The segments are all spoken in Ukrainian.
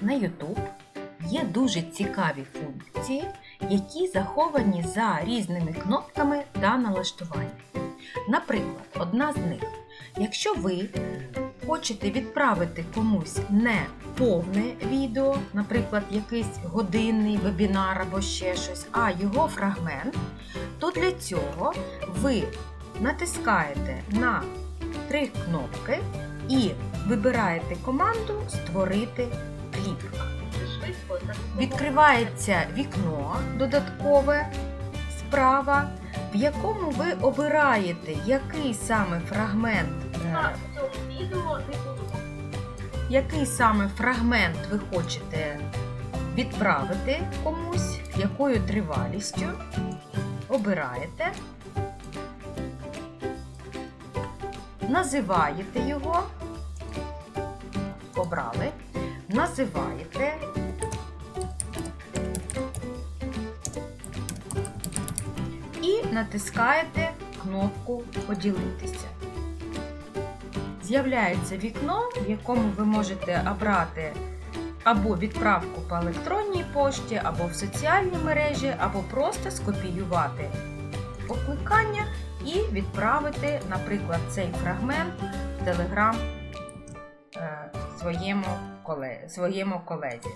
на YouTube є дуже цікаві функції, які заховані за різними кнопками та налаштуваннями. Наприклад, одна з них. Якщо ви хочете відправити комусь не повне відео, наприклад, якийсь годинний вебінар або ще щось, а його фрагмент, то для цього ви натискаєте на три кнопки і вибираєте команду Створити кліп. Відкривається вікно додаткове справа, в якому ви обираєте, який саме фрагмент, е, який саме фрагмент ви хочете відправити комусь, якою тривалістю. Обираєте, називаєте його, обрали, називаєте. І натискаєте кнопку Поділитися. З'являється вікно, в якому ви можете обрати або відправку по електронній пошті, або в соціальні мережі, або просто скопіювати покликання і відправити, наприклад, цей фрагмент в Telegram е, своєму, коле- своєму колезі.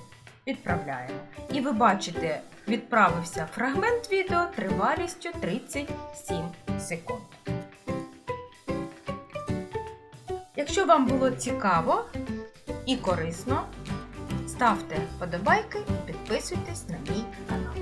Відправляємо. І ви бачите, відправився фрагмент відео тривалістю 37 секунд. Якщо вам було цікаво і корисно, ставте вподобайки і підписуйтесь на мій канал.